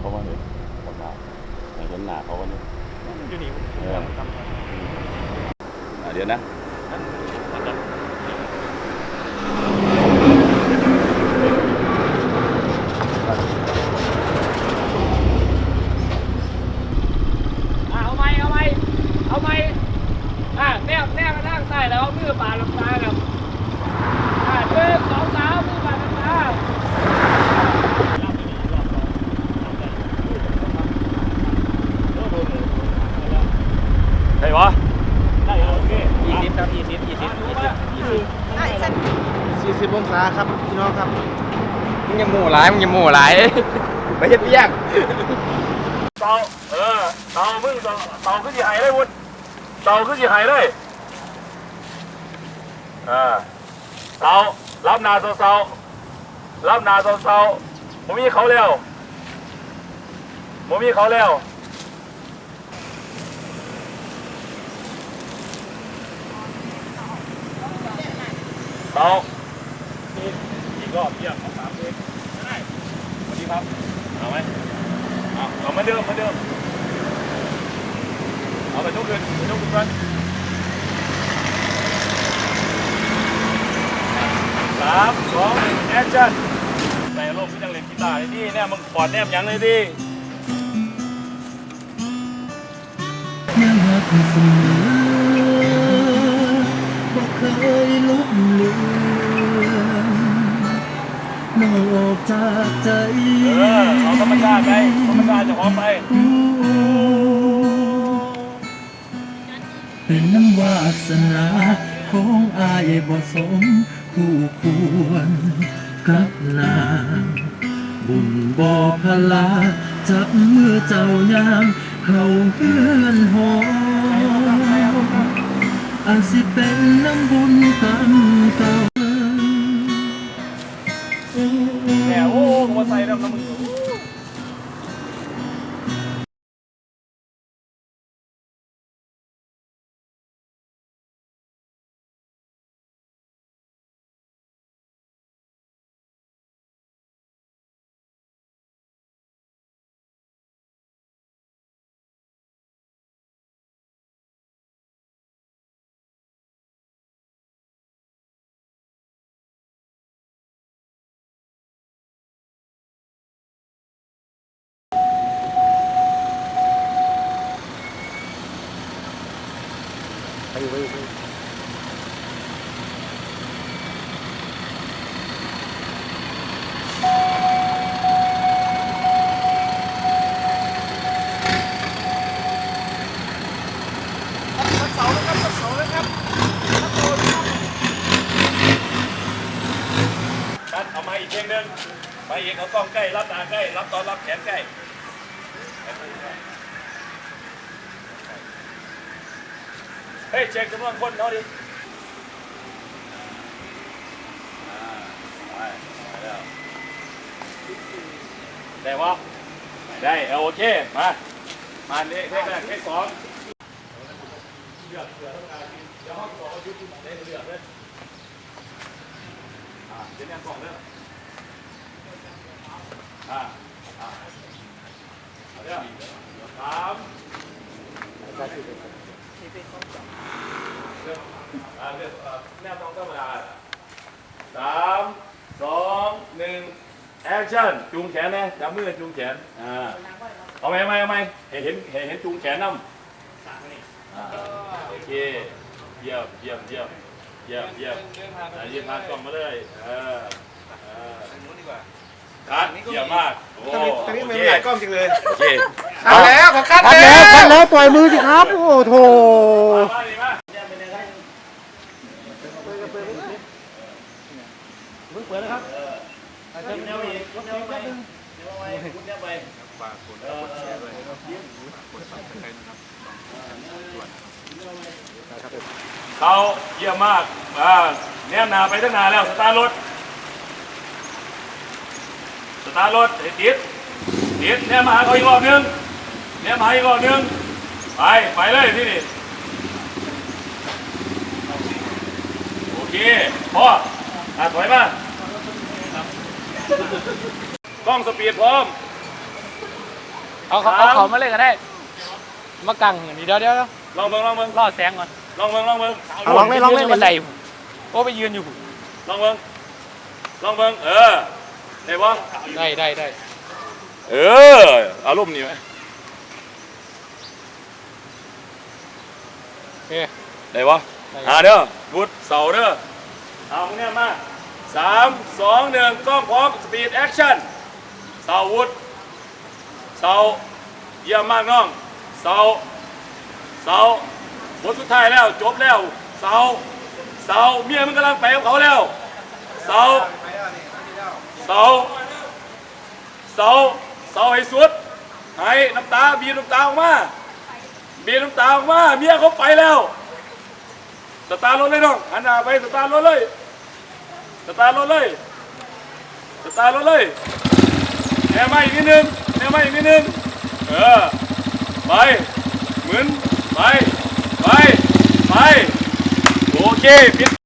เขามาเห็นคนมาให้เห็นหน้าเขาวันนี้อยู่นี่เออทำอะเดี๋ยวนะอะเอาไม้เอาไม้เอาไม้อะแนบแนบมาทางซ้ายแล้วเอามือปาดลงตาครับอะหนึ่งสองสามมือปาดลงตาใช่ปะได้โอเคยี่สิบครับยี่สิบยี่สิบยี่ สิบยี่สิบสี่สิบองศาครับพี่น้องครับมึงอย่าหมู่หลายมึงอย่าหมู่หลายไม่ใช่เปี้ยงเตาเออเตามึงเตาเตาขึ้นยี่ไห้เลยวุ้นเตาขึ้นยี่ไห้เลยอ่าเตารับนาเศร้าๆรับนาเศร้าๆผมมีเขาแล้วผมมีเขาแล้ว เตาอีกอีกรอบเยี่ยมเอาสามเพลงได้สวัสดีครับ เอาไหมเอาเอามาเดิมมาเดิม เอาไปทุกคืนไปทุกคืนสามสองหนึ่งแอคชั่นใส่ลมพี่จังเล่นกีตาร์เลยดิเนี่ยมึงปอดแนบยังเลยดิ เป็นน้ำวาสนาของอายบ่สมคู่ควรกับนางบุญบ่พลา จับมือเจ้ายามเข้าเฮือนหออาจสิเป็นน้ำบุญกรรมเก่า แหมโอ้หัวใส่แล้วนะ ชัดเอามาอีกเพลงหนึ่งไปอีกเอากล้องใกล้ รับตาใกล้ รับตอนรับแขนใกล้เฮ้ยเช็คจำนวนคนเขาดิอ่าไปไปแล้วได้ปะได้เอาโอเค มา มาเลขเลขแรกเลขสองเลือกเลือกเดี๋ยวห้องบอกว่ายุติได้เลือกเลย อ่าเดี๋ยวยังกล่องเลยอ่าอ่าเอาเดี๋ยวสามเลือกอ่าเลือกอ่าแนบต้องธรรมดาสามสองหนึ่งแอคชั่นจูงแขนนะจับมือจูงแขนอ่าเอาไหมเอาไหมเอาไหมเห็นเห็นเห็นเห็นจูงแขนน้ำอ่าโอเคเยี่ยมเยี่ยมเยี่ยม เยี่ยมเยี่ยมอะยืนทานกล่องมาเลยเออเออคัดเยี่ยมมากโอ้ตอนนี้โอมันเคหลายกล้องจริงเลยโอเคคัดแล้วขอคัดคัดแล้แล้ววคัดแล้วปล่อยมือสิครับ โอ้โถมาดิมามึงเปิดนะครับเดี๋ยวแนวอีกแนวไป เดี๋ยวเอาไว้คุณแนวไปเออเขาเยี่ยมมากอ่าแนมหนาไปตั้งนานแล้วสตาร์ทรถสตาร์ทรถไอ้ติดติดแนมมาหาเขาอีกรอบนึงแนมมาหาอีกรอบนึงไปไปเลยที่นี่โอเคพ่ออะถอยมากล้องสปีดพร้อม เอาเขาเอาเขามาเลยก็ได้ มากังนี่เดี๋ยวเดี๋ยวเดี๋ยวลองเบิ่งลองเบิ่งล่อแสงก่อน ลองเบิ่งลองเบิ่งเอาลองเลยลองเลยยืนยู่บันไดผมโอ้ไปยืนอยู่ผมลองเบิ่งลองเบิ่งเออได้บ่ได้ได้ได้เอออารมณ์นี่ไหมโอเค ได้บ่อ่าเด้อวุดเสาเด้อเอามึงเนี่ยมาสามสองหนึ่งกล้องพร้อมสปีดแอคชั่นเสาวุดเสาเยี่ยมมากน้องเสาเสา บทสุดท้ายแล้วจบแล้ว เสาเสาเมียมึงกำลังไปกับเขาแล้ว เสาเสาเสาเสาให้สุดให้น้ำตาบีน้ำตาออกมาบีน้ำตาออกมาเมียเขาไปแล้วสตาร์รถเลยน้องหันหน้าไปสตาร์รถเลยสตาร์รถเลยสตาร์รถเลยแนมาอีกนิดนึงแนมาอีกนิดนึงเออไปเหมุนไป ไป ไป โอเคเปลี่ยน